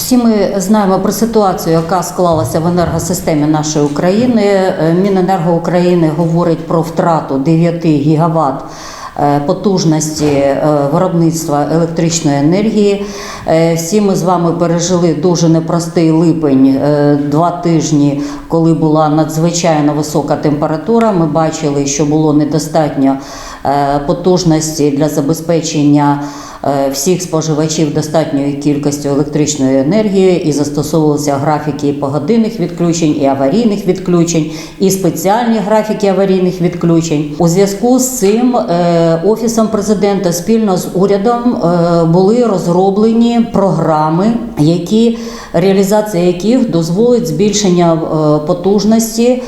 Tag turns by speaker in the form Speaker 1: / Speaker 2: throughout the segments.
Speaker 1: Всі ми знаємо про ситуацію, яка склалася в енергосистемі нашої України. Е, Міненерго України говорить про втрату 9 гігаватт е, потужності е, виробництва електричної енергії. Всі ми з вами пережили дуже непростий липень, два тижні, коли була надзвичайно висока температура. Ми бачили, що було недостатньо потужності для забезпечення всіх споживачів достатньою кількістю електричної енергії і застосовувалися графіки погодинних відключень, і аварійних відключень, і спеціальні графіки аварійних відключень. У зв'язку з цим е, офісом президента спільно з урядом е, були розроблені програми, які реалізація яких дозволить збільшення е, потужності е,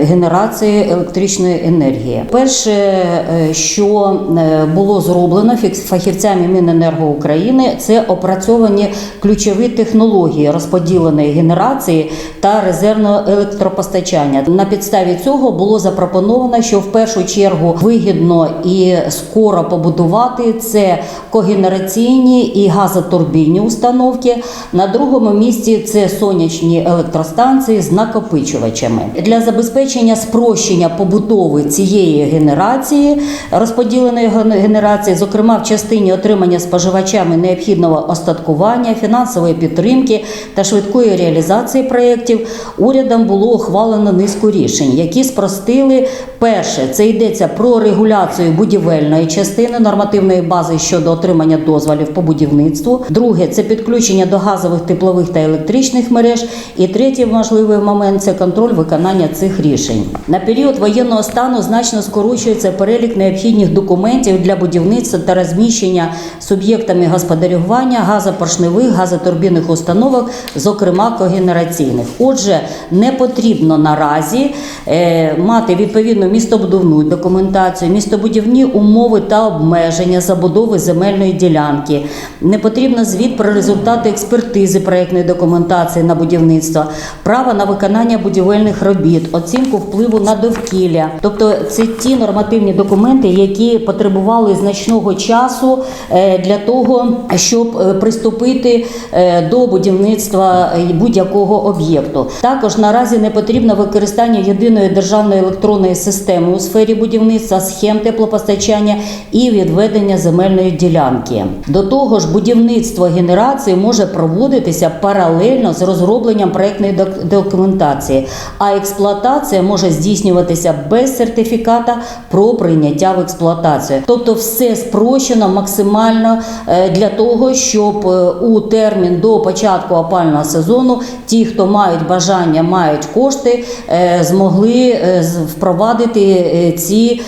Speaker 1: генерації електричної енергії. Перше, е, що е, було зроблено фахівцями Міненерго України, це опрацьовані ключові технології розподіленої генерації та резервного електропостачання. На підставі цього було запропоновано, що в першу чергу вигідно і скоро побудувати це когенераційні і газотурбінні установки. На другому місці це сонячні електростанції з накопичувачами для забезпечення спрощення побудови цієї генерації, розподіленої генерації, зокрема в частині отримання споживачами необхідного остаткування, фінансової підтримки та швидкої реалізації проєктів, урядом було ухвалено низку рішень, які спростили перше, це йдеться про регуляцію будівельної частини нормативної бази щодо отримання дозволів по будівництву. Друге це підключення до газових, теплових та електричних мереж. І третій важливий момент це контроль виконання цих рішень. На період воєнного стану значно скорочується перелік необхідних документів для будівництва та розміщення суб'єктами господарювання газопоршневих, газотурбінних установок, зокрема когенераційних. Отже, не потрібно наразі е, мати відповідну містобудівну документацію, містобудівні умови та обмеження забудови земельної ділянки. Не потрібно звіт про результати експертизи проєктної документації на будівництво, право на виконання будівельних робіт, оцінку впливу на довкілля. Тобто це ті нормативні документи, які потребували значного часу е, для того, щоб е, приступити е, до будівництва будь-якого об'єкту. Також наразі не потрібно використання єдиної державної електронної системи у сфері будівництва, схем теплопостачання і відведення земельної ділянки. До того ж, будівництво генерації може проводитися паралельно з розробленням проектної документації, а експлуатація може здійснюватися без сертифіката про прийняття в експлуатацію. Тобто, все спрощено максимально е, для того, щоб е, у термін до початку опального сезону ті, хто мають бажання, мають кошти, е, змогли впровадити ці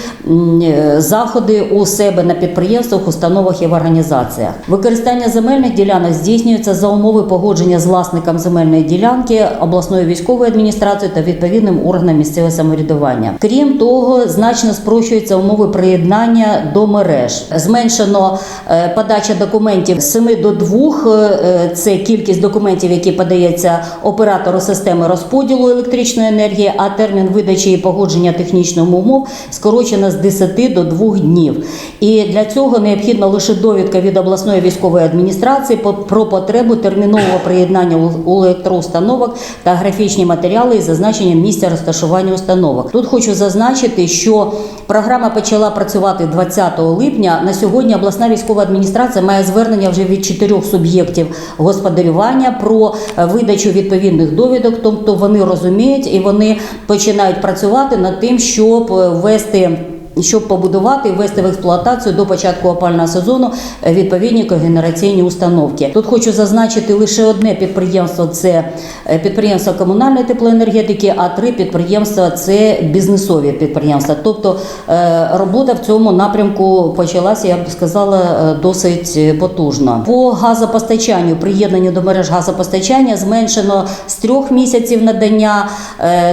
Speaker 1: заходи у себе на підприємствах, установах і в організаціях. Використання земельних ділянок здійснюється за умови погодження з власником земельної ділянки, обласною військовою адміністрацією та відповідним органом місцевого самоврядування. Крім того, значно спрощуються умови приєднання до мереж. Зменшено е, подача документів з 7 до 2, е, це кількість документів, які подається оператору системи розподілу електричної енергії, а термін видачі і погодження технічних умов скорочено з 10 до 2 днів. І для цього необхідна лише довідка від обласної військової адміністрації про потребу термінового приєднання електроустановок та графічні матеріали із зазначенням місця розташування установок. Тут хочу зазначити, що програма почала працювати 20 липня. На сьогодні обласна військова адміністрація має звернення вже від чотирьох суб'єктів господарювання про е, видачу відповідних довідок. Тобто вони розуміють і вони починають працювати над тим, щоб е, ввести. Щоб побудувати і ввести в експлуатацію до початку опального сезону е, відповідні когенераційні установки. Тут хочу зазначити лише одне підприємство це е, підприємство комунальної теплоенергетики, а три підприємства це бізнесові підприємства. Тобто е, робота в цьому напрямку почалася, я б сказала, досить потужно. По газопостачанню, приєднанню до мереж газопостачання зменшено з трьох місяців надання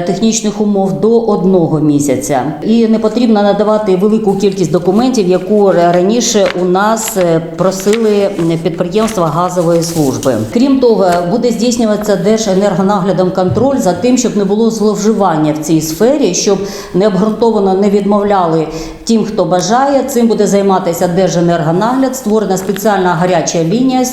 Speaker 1: технічних умов до одного місяця. І не потрібно надавати надати велику кількість документів, яку раніше у нас е, просили підприємства газової служби. Крім того, буде здійснюватися держенергонаглядом контроль за тим, щоб не було зловживання в цій сфері, щоб необґрунтовано не відмовляли тим, хто бажає. Цим буде займатися Держенергонагляд. Створена спеціальна гаряча лінія.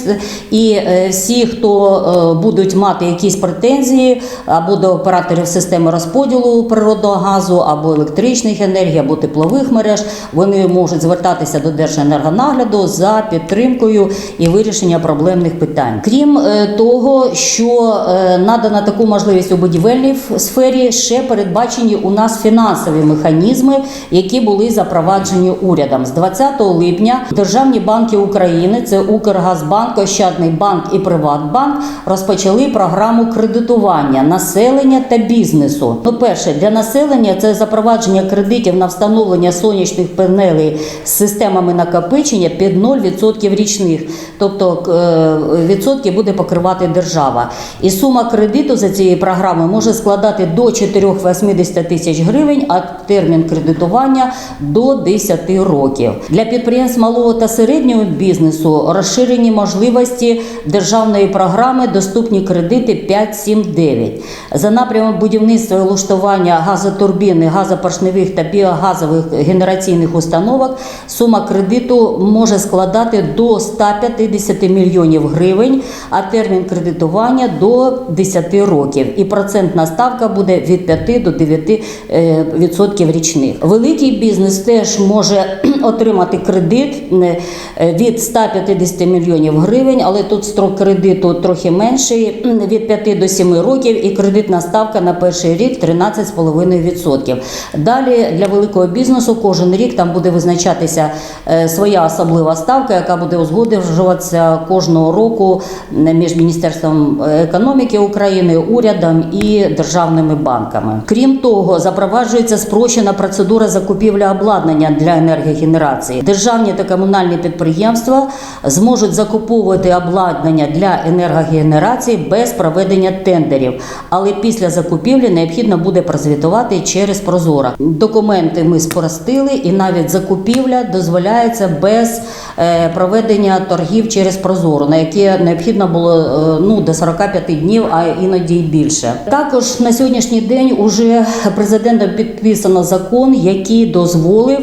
Speaker 1: І е, всі, хто е, будуть мати якісь претензії або до операторів системи розподілу природного газу, або електричних енергій, або теплових мереж, вони можуть звертатися до Держенергонагляду за підтримкою і вирішення проблемних питань. Крім е, того, що е, надана таку можливість у будівельній сфері, ще передбачені у нас фінансові механізми, які були запроваджені урядом. З 20 липня державні банки України, це Укргазбанк, Ощадний банк і Приватбанк, розпочали програму кредитування населення та бізнесу. Ну, перше, для населення це запровадження кредитів на встановлення сонячних панелей з системами накопичення під 0% річних, тобто е, відсотки буде покривати держава. І сума кредиту за цією програмою може складати до 4,80 тисяч гривень, а термін кредитування до 10 років. Для підприємств малого та середнього бізнесу розширені можливості державної програми Доступні кредити 579. За напрямом будівництва і влаштування газотурбін, газопоршневих та біогазових генераційних установок сума кредиту може складати до 150 мільйонів гривень, а термін кредитування до 10 років. І процентна ставка буде від 5 до 9 е, відсотків річних. Великий бізнес теж може отримати кредит е, від 150 мільйонів гривень, але тут строк кредиту трохи менший від 5 до 7 років, і кредитна ставка на перший рік 13,5%. Далі для великого бізнесу кожен рік там буде визначатися е, своя особлива ставка, яка буде узгоджуватися кожного року між Міністерством економіки України, урядом і державними банками. Крім того, запроваджується спрощена процедура закупівлі обладнання для енергогенерації. Державні та комунальні підприємства зможуть закуповувати обладнання для енергогенерації без проведення тендерів, але після закупівлі необхідно буде прозвітувати через Прозоро. Документи ми спростили, і навіть закупівля дозволяється без е, проведення торгів через Прозоро, на яке необхідно було е, ну до 45 днів, а іноді й більше. Також на сьогоднішній день уже президентом підписано закон, який дозволив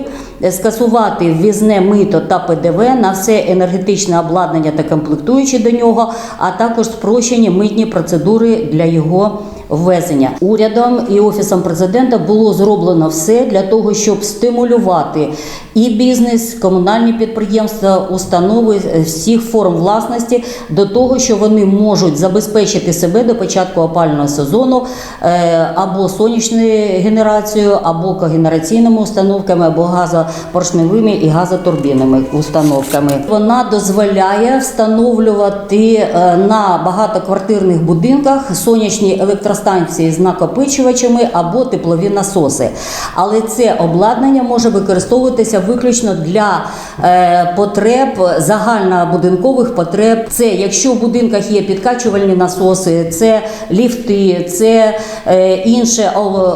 Speaker 1: скасувати ввізне мито та ПДВ на все енергетичне обладнання та комплектуючі до нього, а також спрощені митні процедури для його ввезення. Урядом і офісом президента було зроблено все для того, щоб стимулювати і бізнес, комунальні підприємства, установи всіх форм власності до того, що вони можуть забезпечити себе до початку опального сезону е, або сонячною генерацією, або когенераційними установками, або газопоршневими і газотурбінними установками. Вона дозволяє встановлювати е, на багатоквартирних будинках сонячні електростанції з накопичувачами або теплові насоси. Але це обладнання може використовуватися виключно для е, потреб загальнобудинкових потреб. Це якщо в будинках є підкачувальні насоси, це ліфти, це е, інше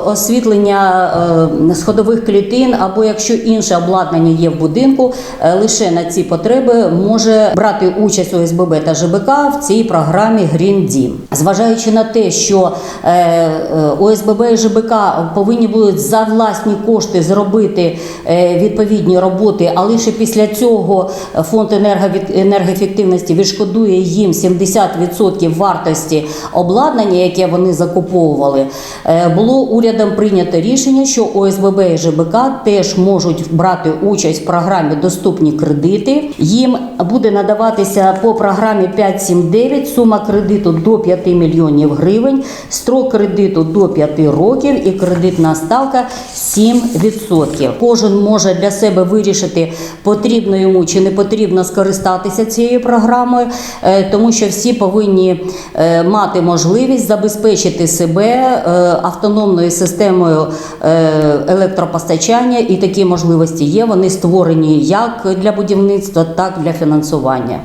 Speaker 1: освітлення е, сходових клітин, або якщо інше обладнання є в будинку, лише на ці потреби може брати участь ОСББ та ЖБК в цій програмі Green Dім. Зважаючи на те, що ОСББ і ЖБК повинні будуть за власні кошти зробити е, відповідні роботи, а лише після цього фонд енергоефективності відшкодує їм 70% вартості обладнання, яке вони закуповували. Е, Було урядом прийнято рішення, що ОСББ і ЖБК теж можуть брати участь в програмі Доступні кредити. Їм буде надаватися по програмі 579 сума кредиту до 5 мільйонів гривень, строк кредиту до 5 років і кредитна ставка 7%. Кожен може для себе вирішити, потрібно йому чи не потрібно скористатися цією програмою, е, тому що всі повинні е, мати можливість забезпечити себе е, автономною системою електропостачання, і такі можливості є. Вони створені як для будівництва, так і для фінансування.